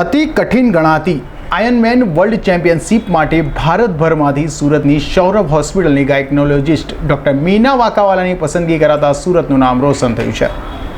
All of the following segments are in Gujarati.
અતિ કઠિન ગણાતી આયનમેન વર્લ્ડ ચેમ્પિયનશિપ માટે ભારતભરમાંથી સુરતની સૌરભ હોસ્પિટલની ગાયકનોલોજિસ્ટ ડૉક્ટર મીના વાકાવાલાની પસંદગી કરાતા સુરતનું નામ રોશન થયું છે.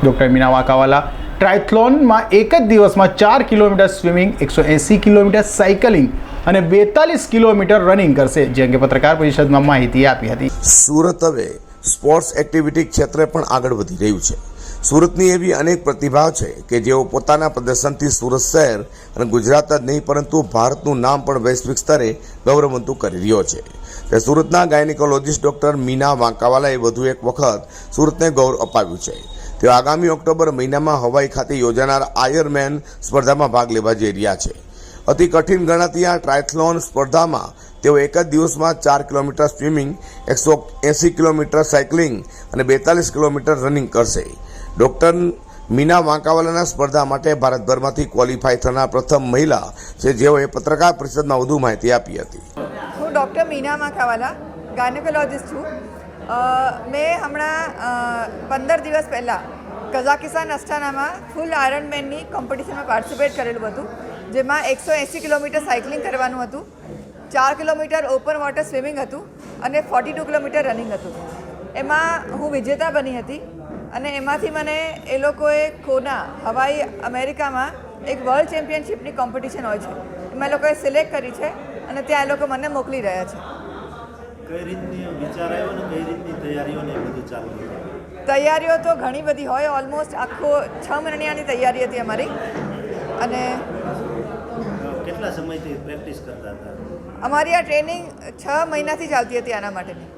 ડૉક્ટર મીના વાકાવાલા ટ્રાયથ્લોનમાં એક જ દિવસમાં ચાર કિલોમીટર સ્વિમિંગ, એકસો એંસી કિલોમીટર સાયકલિંગ અને બેતાલીસ કિલોમીટર રનિંગ કરશે, જે અંગે પત્રકાર પરિષદમાં માહિતી આપી હતી. સુરત હવે સ્પોર્ટ્સ એક્ટિવિટી ક્ષેત્રે પણ આગળ વધી રહ્યું છે. સુરતની એવી અનેક પ્રતિભા છે કે જેઓ પોતાના પ્રદર્શનથી સુરત શહેર અને ગુજરાત જ નહીં, પરંતુ ભારતનું નામ પણ વૈશ્વિક સ્તરે ગૌરવવંતું કરી રહ્યો છે. તે સુરતના ગાયનિકોલોજીસ્ટ ડૉક્ટર મીના વાંકાવાલાએ વધુ એક વખત સુરતને ગૌરવ અપાવ્યું છે. તેઓ આગામી ઓક્ટોબર મહિનામાં હવાઈ ખાતે યોજાનાર આયરમેન સ્પર્ધામાં ભાગ લેવા જઈ રહ્યા છે. અતિ કઠિન ગણાતી આ ટ્રાયથલોન સ્પર્ધામાં તેઓ એક જ દિવસમાં ચાર કિલોમીટર સ્વિમિંગ, એકસો એંસી કિલોમીટર સાયકલિંગ અને બેતાલીસ કિલોમીટર રનિંગ કરશે. ડૉક્ટર મીના વાંકાવાલાના સ્પર્ધા માટે ભારતભરમાંથી ક્વોલિફાય થનાર પ્રથમ મહિલા છે જેઓએ પત્રકાર પરિષદમાં વધુ માહિતી આપી હતી. હું ડૉક્ટર મીના વાંકાવાલા, ગાયનેકોલોજિસ્ટ છું. મેં હમણાં પંદર દિવસ પહેલાં કઝાકિસ્તાન અસ્થાનામાં ફૂલ આયરનમેનની કોમ્પિટિશનમાં પાર્ટિસિપેટ કરેલું હતું. જેમાં એકસો એંસી કિલોમીટર સાયકલિંગ કરવાનું હતું ચાર કિલોમીટર ઓપન વોટર સ્વિમિંગ હતું અને ફોર્ટી ટુ કિલોમીટર રનિંગ હતું. એમાં હું વિજેતા બની હતી અને એમાંથી મને એ લોકોએ કોના હવાઈ અમેરિકામાં એક વર્લ્ડ ચેમ્પિયનશિપની કોમ્પિટિશન હોય છે. એમાં એ લોકોએ સિલેક્ટ કરી છે અને ત્યાં એ લોકો મને મોકલી રહ્યા છે. કઈ રીતની વિચાર આવ્યો ને કઈ રીતની તૈયારીઓ બધું ચાલુ તૈયારીઓ તો ઘણી બધી હોય ઓલમોસ્ટ આખો છ મહિનાની તૈયારી હતી અમારી. અને કેટલા સમયથી પ્રેક્ટિસ કરતા હતા? અમારી આ ટ્રેનિંગ છ મહિનાથી ચાલતી હતી આના માટેની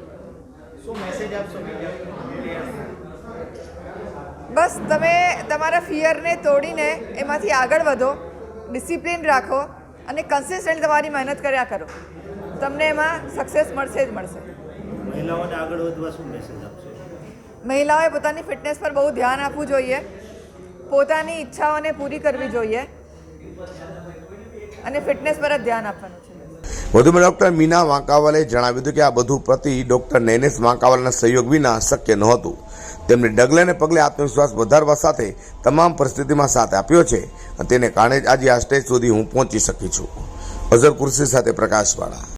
બસ તમે તમારા ફિયરને તોડીને એમાંથી આગળ વધો ડિસિપ્લિન રાખો અને કન્સિસ્ટન્ટ તમારી મહેનત કર્યા કરો. તમને એમાં સક્સેસ મળશે જ મળશે. મહિલાઓને આગળ વધવા શું મેસેજ આપશો? મહિલાઓએ પોતાની ફિટનેસ પર બહુ ધ્યાન આપવું જોઈએ. પોતાની ઈચ્છાઓને પૂરી કરવી જોઈએ. અને ફિટનેસ પર જ ધ્યાન આપવાનું છે. વધુમાં ડોક્ટર મીના વાંકાવાલે જણાવ્યું હતું કે આ બધું પ્રતિ ડોક્ટર નૈનેશ વાંકાવાલાના સહયોગ વિના શક્ય નહોતું તેમણે ડગલે ને પગલે આત્મવિશ્વાસ વધારવા સાથે તમામ પરિસ્થિતિમાં સાથ આપ્યો છે અને તેને કારણે જ આજે આ સ્ટેજ સુધી હું પહોંચી શકી છું. અઝર કુર્સી સાથે પ્રકાશવાળા.